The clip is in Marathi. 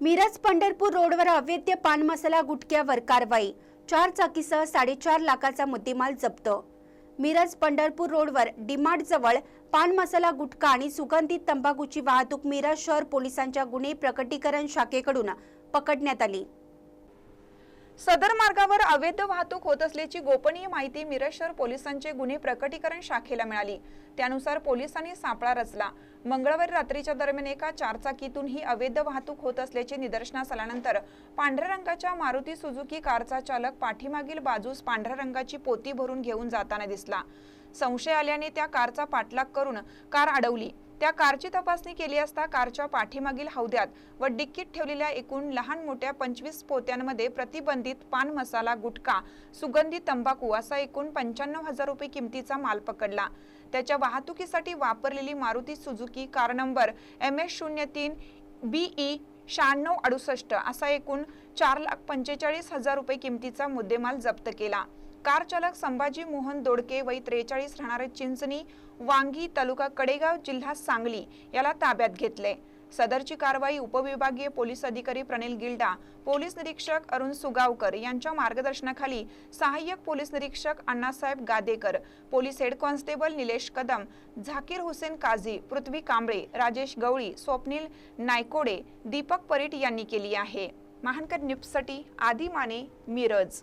मिरज पंढरपूर रोडवर अवैध पान मसाला गुटख्यावर कारवाई. चार चाकीसह साडेचार लाखाचा मुद्देमाल जप्त. मिरज पंढरपूर रोडवर डिमार्ट जवळ पान मसाला गुटखा आणि सुगंधित तंबाखूची वाहतूक मिरज शहर पोलिसांच्या गुन्हे प्रकटीकरण शाखेकडून पकडण्यात आली. सदर मार्गावर अवैध वाहतूक होत असल्याची गोपनीय माहिती मिरज शहर पोलिसांचे गुन्हे प्रकटीकरण शाखेला मिळाली. त्यानुसार पोलिसांनी सापळा रचला. मंगळवारी रात्रीच्या दरम्यान एका चारचाकीतून ही अवैध वाहतूक होत असल्याचे निदर्शनास आल्यानंतर पांढऱ्या रंगाच्या मारुती सुझुकी कारचा चालक पाठीमागील बाजूस पांढऱ्या रंगाची पोती भरून घेऊन जाताना दिसला. संशय आल्याने त्या कारचा पाठलाग करून कार अडवली. त्या कारची तपासणी केली असता कारच्या पाठीमागील हौद्यात व डिक्कीत ठेवलेल्या एकूण लहान मोठ्या पंचवीस पोत्यांमध्ये प्रतिबंधित पान मसाला गुटखा सुगंधी तंबाखू असा एकूण पंच्याण्णव हजार रुपये किमतीचा माल पकडला. त्याच्या वाहतुकीसाठी वापरलेली Maruti Suzuki car number M S शून्य तीन बीई शहाण्णव अडुसष्ट असा एकूण चार लाख पंचेचाळीस हजार रुपये किमतीचा मुद्देमाल जप्त केला. कार चालक संभाजी मोहन दोडके वय त्रेचाळीस राहणारे चिंचणी वांगी तालुका कडेगाव जिल्हा सांगली याला ताब्यात घेतले. सदरची कारवाई उपविभागीय पोलीस अधिकारी प्रणिल गिल्डा पोलीस निरीक्षक अरुण सुगावकर यांच्या मार्गदर्शनाखाली सहाय्यक पोलीस निरीक्षक Annasaheb Gadekar police head constable Nilesh Kadam Zakir Hussain Kazi Prithvi Kamble Rajesh Gawali Swapnil Naikode Deepak Parit यांनी केली आहे. महानकर न्यूजसाठी आदी माने मिरज.